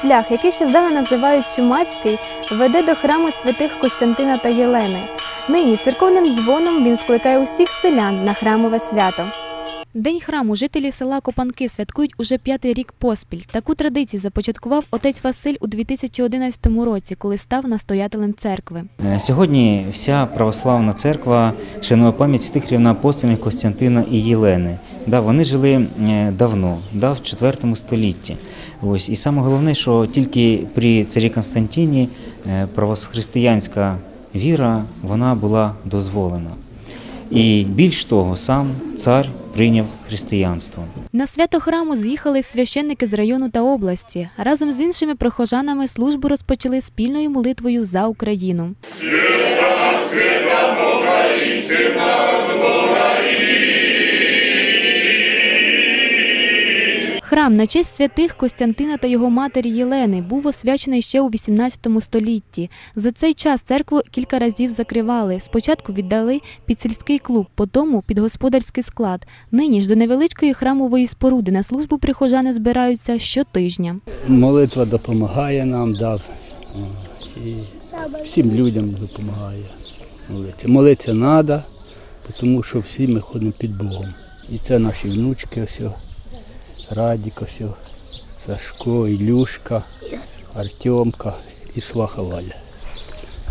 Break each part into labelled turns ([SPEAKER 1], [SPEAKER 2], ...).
[SPEAKER 1] шлях, який ще здавна називають Чумацький, веде до храму святих Костянтина та Єлени. Нині церковним дзвоном він скликає усіх селян на храмове свято. День храму жителі села Копанки святкують уже п'ятий рік поспіль. Таку традицію започаткував отець Василь у 2011 році, коли став настоятелем церкви.
[SPEAKER 2] Е, Сьогодні вся православна церква шанує пам'ять святих рівноапостольних Костянтина і Єлени. Да, вони жили е, давно, да, в IV столітті. Ось і саме головне, що тільки при царі Константині е, правохристиянська віра вона була дозволена. І більш того, сам цар прийняв християнство.
[SPEAKER 1] На свято храму з'їхали священники з району та області. Разом з іншими прихожанами службу розпочали спільною молитвою за Україну. Храм на честь святих Костянтина та його матері Єлени був освячений ще у 18 столітті. За цей час церкву кілька разів закривали. Спочатку віддали під сільський клуб, потім під господарський склад. Нині ж до невеличкої храмової споруди на службу прихожани збираються щотижня.
[SPEAKER 3] Молитва допомагає нам, да, о, і всім людям допомагає молитися. Молитися треба, тому що всі ми ходимо під Богом. І це наші внучки, о, Радік, Сашко, Ілюшка, Артемка і Сваха Валя.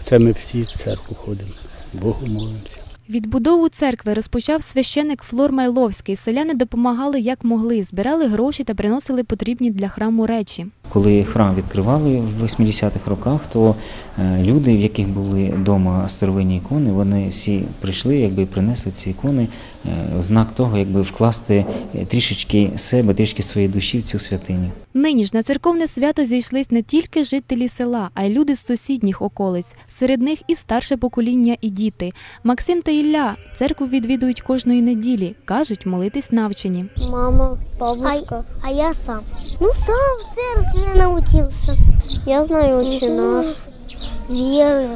[SPEAKER 3] Це ми всі в церкву ходимо, Богу молимося.
[SPEAKER 1] Відбудову церкви розпочав священик Флор Майловський. Селяни допомагали як могли, збирали гроші та приносили потрібні для храму речі.
[SPEAKER 2] Коли храм відкривали в 80-х роках, то е, люди, в яких були вдома старовинні ікони, вони всі прийшли, якби принесли ці ікони е, в знак того, якби вкласти е, трішечки себе, трішки своєї душі в цю святиню.
[SPEAKER 1] Нині ж на церковне свято зійшлись не тільки жителі села, а й люди з сусідніх околиць. Серед них і старше покоління, і діти. Максим та Ілля церкву відвідують кожної неділі. кажуть, молитись навчені.
[SPEAKER 4] Мама, бабушка. А, я сам. Ну, сам в церкви научился. Я знаю Отче наш, веры.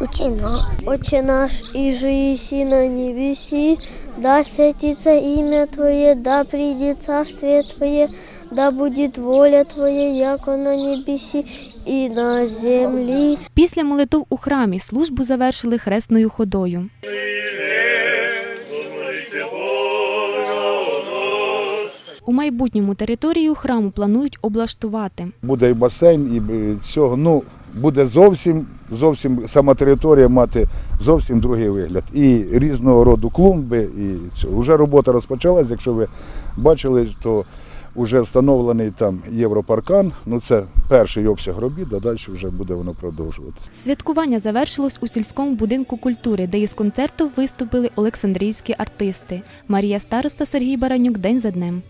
[SPEAKER 4] Отче наш. Отче наш, и же еси на небеси, да святится имя Твое, да придет царствие Твое, да будет воля Твоя, яко на небеси и на земли.
[SPEAKER 1] Після молитв у храмі службу завершили хресною ходою. У майбутньому територію храму планують облаштувати.
[SPEAKER 5] буде і басейн, і е, цього. Ну, буде зовсім, зовсім сама територія мати зовсім другий вигляд. І різного роду клумби, і цього. Вже робота розпочалась. Якщо ви бачили, то вже встановлений там європаркан. Ну це перший обсяг робіт, а далі вже буде воно продовжуватися.
[SPEAKER 1] Святкування завершилось у сільському будинку культури, де із концерту виступили олександрійські артисти. Марія Староста Сергій Баранюк день за днем.